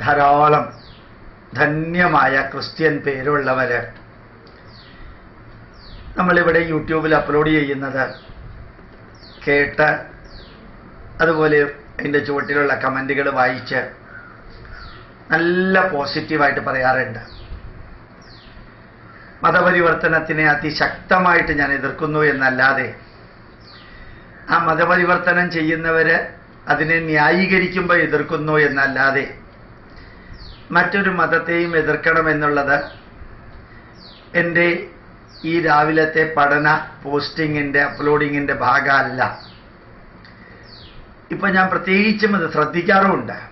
ധാരാളം ധന്യമായ ക്രിസ്ത്യൻ പേരുള്ളവര് നമ്മളിവിടെ യൂട്യൂബിൽ അപ്ലോഡ് ചെയ്യുന്നത് കേട്ട് അതുപോലെ അതിന്റെ ചുവട്ടിലുള്ള കമന്റുകൾ വായിച്ച് നല്ല പോസിറ്റീവായിട്ട് പറയാറുണ്ട്. മതപരിവർത്തനത്തിനെ അതിശക്തമായിട്ട് ഞാൻ എതിർക്കുന്നു എന്നല്ലാതെ ആ മതപരിവർത്തനം ചെയ്യുന്നവർ അതിനെ ന്യായീകരിക്കുമ്പോൾ എതിർക്കുന്നു എന്നല്ലാതെ മറ്റൊരു മതത്തെയും എതിർക്കണമെന്നുള്ളത് എന്റെ ഈ രാവിലത്തെ പഠന പോസ്റ്റിങ്ങിന്റെ അപ്ലോഡിങ്ങിന്റെ ഭാഗമല്ല. ഇപ്പൊ ഞാൻ പ്രത്യേകിച്ചും അത് ശ്രദ്ധിക്കാറുമുണ്ട്.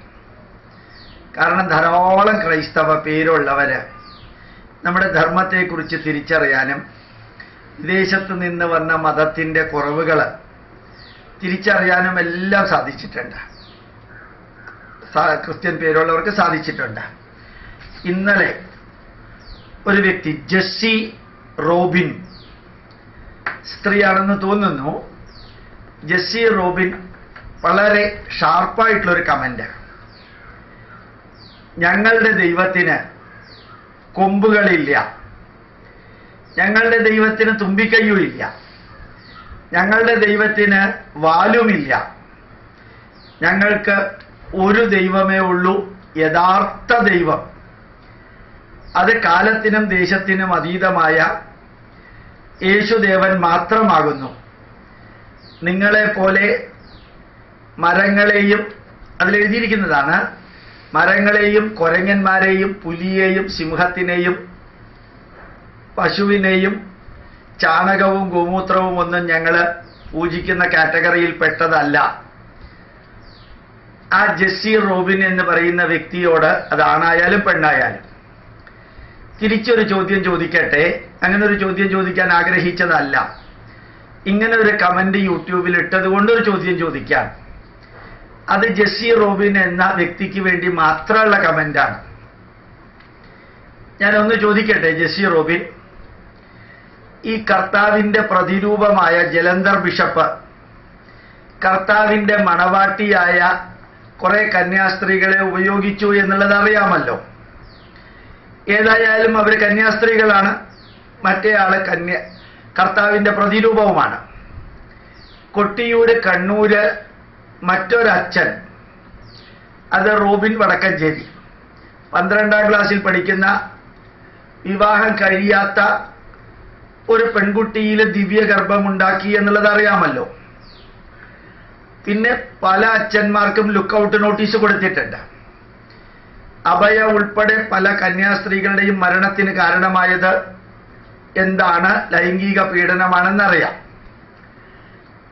കാരണം ധാരാളം ക്രൈസ്തവ പേരുള്ളവര് നമ്മുടെ ധർമ്മത്തെക്കുറിച്ച് തിരിച്ചറിയാനും വിദേശത്ത് നിന്ന് വന്ന മതത്തിന്റെ കുറവുകൾ തിരിച്ചറിയാനും എല്ലാം സാധിച്ചിട്ടുണ്ട്. ക്രിസ്ത്യൻ പേരുള്ളവർക്ക് സാധിച്ചിട്ടുണ്ട്. ഇന്നലെ ഒരു വ്യക്തി ജസ്സി റോബിൻ സ്ത്രീയാണെന്ന് തോന്നുന്നു. ജസ്സി റോബിൻ വളരെ ഷാർപ്പായിട്ടുള്ളൊരു കമന്റ്. ഞങ്ങളുടെ ദൈവത്തിന് കൊമ്പുകളില്ല. ഞങ്ങളുടെ ദൈവത്തിന് തുമ്പിക്കയ്യുമില്ല ഞങ്ങളുടെ ദൈവത്തിന് വാലുമില്ല. ഞങ്ങൾക്ക് ഒരു ദൈവമേ ഉള്ളൂ യഥാർത്ഥ ദൈവം. അത് കാലത്തിനും ദേശത്തിനും അതീതമായ യേശുദേവൻ മാത്രമാകുന്നു. നിങ്ങളെപ്പോലെ മരങ്ങളെയും അതിലെഴുതിയിരിക്കുന്നതാണ് മരങ്ങളെയും കൊരങ്ങന്മാരെയും പുലിയെയും സിംഹത്തിനെയും പശുവിനെയും ചാണകവും ഗോമൂത്രവും ഒന്നും ഞങ്ങൾ പൂജിക്കുന്ന കാറ്റഗറിയിൽ പെട്ടതല്ല. ആ ജെസ്സി റോബിൻ എന്ന് പറയുന്ന വ്യക്തിയോട് അത് ആണായാലും പെണ്ണായാലും തിരിച്ചൊരു ചോദ്യം ചോദിക്കട്ടെ? അങ്ങനെ ഒരു ചോദ്യം ചോദിക്കാൻ ആഗ്രഹിച്ചതല്ല. ഇങ്ങനെ ഒരു കമന്റ് യൂട്യൂബിൽ ഇട്ടത് കൊണ്ടൊരു ചോദ്യം ചോദിക്കാം. അത് ജെസ്സി റോബിൻ എന്ന വ്യക്തിക്ക് വേണ്ടി മാത്രമുള്ള കമന്റാണ്. ഞാനൊന്ന് ചോദിക്കട്ടെ ജെസ്സി റോബിൻ. ഈ കർത്താവിന്റെ പ്രതിരൂപമായ ജലന്ധർ ബിഷപ്പ് കർത്താവിന്റെ മണവാട്ടിയായ കുറെ കന്യാസ്ത്രീകളെ ഉപയോഗിച്ചു എന്നുള്ളത് അറിയാമല്ലോ. ഏതായാലും അവർ കന്യാസ്ത്രീകളാണ്. മറ്റേ ആൾ കന്യ കർത്താവിന്റെ പ്രതിരൂപവുമാണ്. കൊട്ടിയൂര് കണ്ണൂര് മറ്റൊരച്ഛൻ അത് റോബിൻ വടക്കഞ്ചേരി. പന്ത്രണ്ടാം ക്ലാസ്സിൽ പഠിക്കുന്ന വിവാഹം കഴിയാത്ത ഒരു പെൺകുട്ടിയിൽ ദിവ്യഗർഭമുണ്ടാക്കി എന്നുള്ളത് അറിയാമല്ലോ. പിന്നെ പല അച്ഛന്മാർക്കും ലുക്കൗട്ട് നോട്ടീസ് കൊടുത്തിട്ടുണ്ട്. അഭയ ഉൾപ്പെടെ പല കന്യാസ്ത്രീകളുടെയും മരണത്തിന് കാരണമായത് എന്താണ്? ലൈംഗിക പീഡനമാണെന്നറിയാം.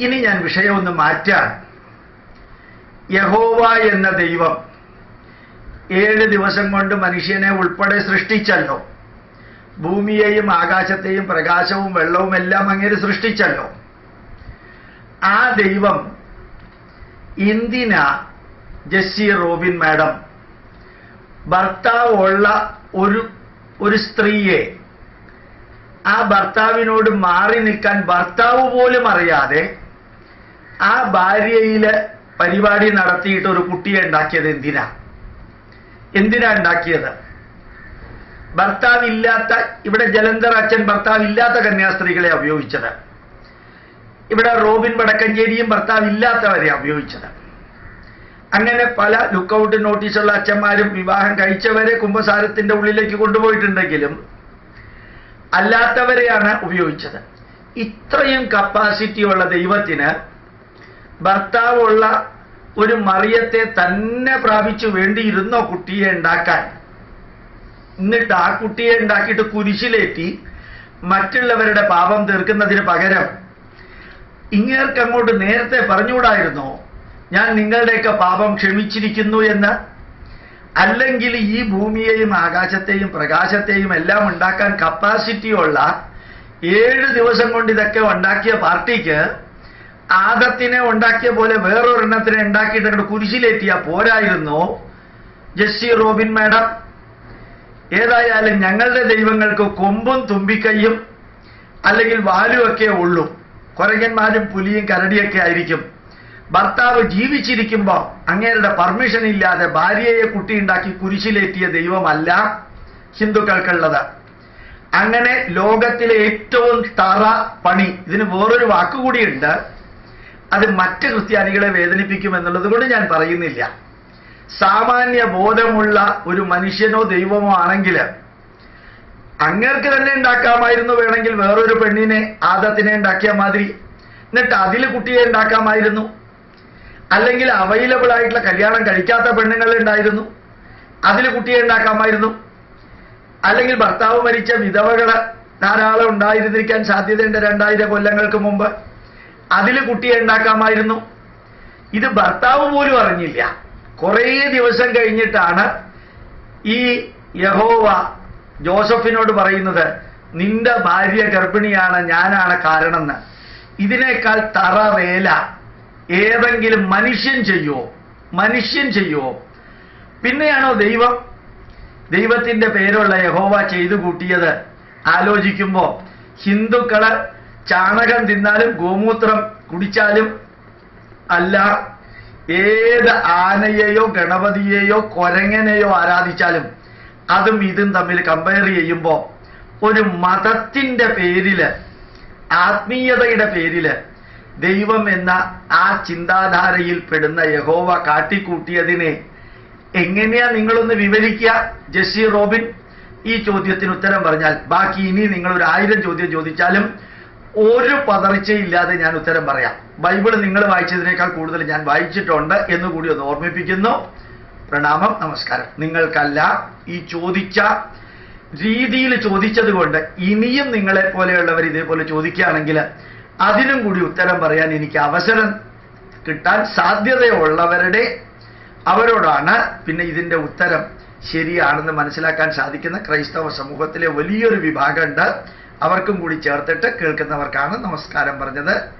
ഇനി ഞാൻ വിഷയം ഒന്ന് യഹോവ എന്ന ദൈവം ഏഴ് ദിവസം കൊണ്ട് മനുഷ്യനെ ഉൾപ്പെടെ സൃഷ്ടിച്ചല്ലോ. ഭൂമിയെയും ആകാശത്തെയും പ്രകാശവും വെള്ളവും എല്ലാം അങ്ങനെ സൃഷ്ടിച്ചല്ലോ. ആ ദൈവം എന്തിനാ ജസ്സി റോബിൻ മാഡം ഭർത്താവുള്ള ഒരു ഒരു സ്ത്രീയെ ആ ഭർത്താവിനോട് മാറി നിൽക്കാൻ ഭർത്താവ് പോലും അറിയാതെ ആ ഭാര്യയിൽ പരിപാടി നടത്തിയിട്ട് ഒരു കുട്ടിയെ ഉണ്ടാക്കിയത് എന്തിനാ? എന്തിനാ ഉണ്ടാക്കിയത്? ഭർത്താവില്ലാത്ത ഇവിടെ ജലന്ധർ അച്ഛൻ ഭർത്താവില്ലാത്ത കന്യാസ്ത്രീകളെ ഉപയോഗിച്ചത്. ഇവിടെ റോബിൻ വടക്കഞ്ചേരിയും ഭർത്താവ് ഇല്ലാത്തവരെ ഉപയോഗിച്ചത് അങ്ങനെ പല ലുക്കൌട്ട് നോട്ടീസുള്ള അച്ഛന്മാരും വിവാഹം കഴിച്ചവരെ കുംഭസാരത്തിന്റെ ഉള്ളിലേക്ക് കൊണ്ടുപോയിട്ടുണ്ടെങ്കിലും അല്ലാത്തവരെയാണ് ഉപയോഗിച്ചത്. ഇത്രയും കപ്പാസിറ്റി ഉള്ള ദൈവത്തിന് ഭർത്താവുള്ള ഒരു മറിയത്തെ തന്നെ പ്രാപിച്ചു വേണ്ടിയിരുന്നോ കുട്ടിയെ ഉണ്ടാക്കാൻ. എന്നിട്ട് ആ കുട്ടിയെ ഉണ്ടാക്കിയിട്ട് കുരിശിലേറ്റി മറ്റുള്ളവരുടെ പാപം തീർക്കുന്നതിന് പകരം ഇങ്ങേർക്ക് അങ്ങോട്ട് നേരത്തെ പറഞ്ഞുകൂടായിരുന്നോ? ഞാൻ നിങ്ങളുടെയൊക്കെ പാപം ക്ഷമിച്ചിരിക്കുന്നു എന്ന്? അല്ലെങ്കിൽ ഈ ഭൂമിയെയും ആകാശത്തെയും പ്രകാശത്തെയും എല്ലാം ഉണ്ടാക്കാൻ കപ്പാസിറ്റിയുള്ള ഏഴ് ദിവസം കൊണ്ട് ഇതൊക്കെ ഉണ്ടാക്കിയ പാർട്ടിക്ക് ആദത്തിനെ ഉണ്ടാക്കിയ പോലെ വേറൊരെണ്ണത്തിനെ ഉണ്ടാക്കിയിട്ട് അങ്ങോട്ട് കുരിശിലേറ്റിയ പോരായിരുന്നു? ജസ്സി റോബിൻ മാഡം ഏതായാലും ഞങ്ങളുടെ ദൈവങ്ങൾക്ക് കൊമ്പും തുമ്പിക്കൈയും അല്ലെങ്കിൽ വാലുമൊക്കെ ഉള്ളൂ. കുരങ്ങന്മാരും പുലിയും കരടിയൊക്കെ ആയിരിക്കും. ഭർത്താവ് ജീവിച്ചിരിക്കുമ്പോൾ അങ്ങേരുടെ പെർമിഷൻ ഇല്ലാതെ ഭാര്യയെ കുട്ടിയുണ്ടാക്കി കുരിശിലേറ്റിയ ദൈവമല്ല ഹിന്ദുക്കൾക്കുള്ളത്. അങ്ങനെ ലോകത്തിലെ ഏറ്റവും തറ പണി ഇതിന് വേറൊരു വാക്കുകൂടിയുണ്ട് അത് മറ്റ് ക്രിസ്ത്യാനികളെ വേദനിപ്പിക്കും എന്നുള്ളത് കൊണ്ട് ഞാൻ പറയുന്നില്ല. സാമാന്യ ബോധമുള്ള ഒരു മനുഷ്യനോ ദൈവമോ ആണെങ്കിൽ അങ്ങേർക്ക് തന്നെ ഉണ്ടാക്കാമായിരുന്നു വേണമെങ്കിൽ വേറൊരു പെണ്ണിനെ ആദത്തിനെ ഉണ്ടാക്കിയ മാതിരി. എന്നിട്ട് അതിൽ കുട്ടിയെ ഉണ്ടാക്കാമായിരുന്നു. അല്ലെങ്കിൽ അവൈലബിൾ ആയിട്ടുള്ള കല്യാണം കഴിക്കാത്ത പെണ്ണുങ്ങൾ ഉണ്ടായിരുന്നു. അതിൽ കുട്ടിയെ ഉണ്ടാക്കാമായിരുന്നു. അല്ലെങ്കിൽ ഭർത്താവ് മരിച്ച വിധവകൾ ധാരാളം ഉണ്ടായിരുന്നിരിക്കാൻ സാധ്യതയുണ്ട് രണ്ടായിരം കൊല്ലങ്ങൾക്ക് മുമ്പ്. അതിൽ കുട്ടിയെ ഉണ്ടാക്കാമായിരുന്നു. ഇത് ഭർത്താവ് പോലും അറിഞ്ഞില്ല. കുറേ ദിവസം കഴിഞ്ഞിട്ടാണ് ഈ യഹോവ ജോസഫിനോട് പറയുന്നത് നിന്റെ ഭാര്യ ഗർഭിണിയാണ് ഞാനാണ് കാരണമെന്ന്. ഇതിനേക്കാൾ തറ വേല. ഏതെങ്കിലും മനുഷ്യൻ ചെയ്യോ മനുഷ്യൻ ചെയ്യോ പിന്നെയാണോ ദൈവം? ദൈവത്തിന്റെ പേരുള്ള യഹോവ ചെയ്തു കൂട്ടിയത്. ആലോചിക്കുമ്പോൾ ഹിന്ദുക്കൾ ചാണകം തിന്നാലും ഗോമൂത്രം കുടിച്ചാലും അല്ല ഏത് ആനയെയോ ഗണപതിയെയോ കൊരങ്ങനെയോ ആരാധിച്ചാലും അതും ഇതും തമ്മിൽ കമ്പയർ ചെയ്യുമ്പോൾ ഒരു മതത്തിന്റെ പേരിൽ ആത്മീയതയുടെ പേരിൽ ദൈവം എന്ന ആ ചിന്താധാരയിൽ പെടുന്ന യഹോവ കാട്ടിക്കൂട്ടിയതിനെ എങ്ങനെയാ നിങ്ങളൊന്ന് വിവരിക്കുക? ജെസ്സി റോബിൻ ഈ ചോദ്യത്തിന് ഉത്തരം പറഞ്ഞാൽ ബാക്കി ഇനി നിങ്ങൾ ഒരു ആയിരം ചോദ്യം ചോദിച്ചാലും ഒരു പതർച്ചയില്ലാതെ ഞാൻ ഉത്തരം പറയാം. ബൈബിൾ നിങ്ങൾ വായിച്ചതിനേക്കാൾ കൂടുതൽ ഞാൻ വായിച്ചിട്ടുണ്ട് എന്ന് കൂടി ഒന്ന് ഓർമ്മിപ്പിക്കുന്നു. പ്രണാമം നമസ്കാരം. നിങ്ങൾക്കല്ല ഈ ചോദിച്ച രീതിയിൽ ചോദിച്ചത് കൊണ്ട് ഇനിയും നിങ്ങളെ പോലെയുള്ളവർ ഇതേപോലെ ചോദിക്കുകയാണെങ്കിൽ അതിനും കൂടി ഉത്തരം പറയാൻ എനിക്ക് അവസരം കിട്ടാൻ സാധ്യതയുള്ളവരുടെ അവരോടാണ് പിന്നെ ഇതിന്റെ ഉത്തരം ശരിയാണെന്ന് മനസ്സിലാക്കാൻ സാധിക്കുന്ന ക്രൈസ്തവ സമൂഹത്തിലെ വലിയൊരു വിഭാഗമുണ്ട്. അവർക്കും കൂടി ചേർത്തിട്ട് കേൾക്കുന്നവർക്കാണ് നമസ്കാരം പറഞ്ഞത്.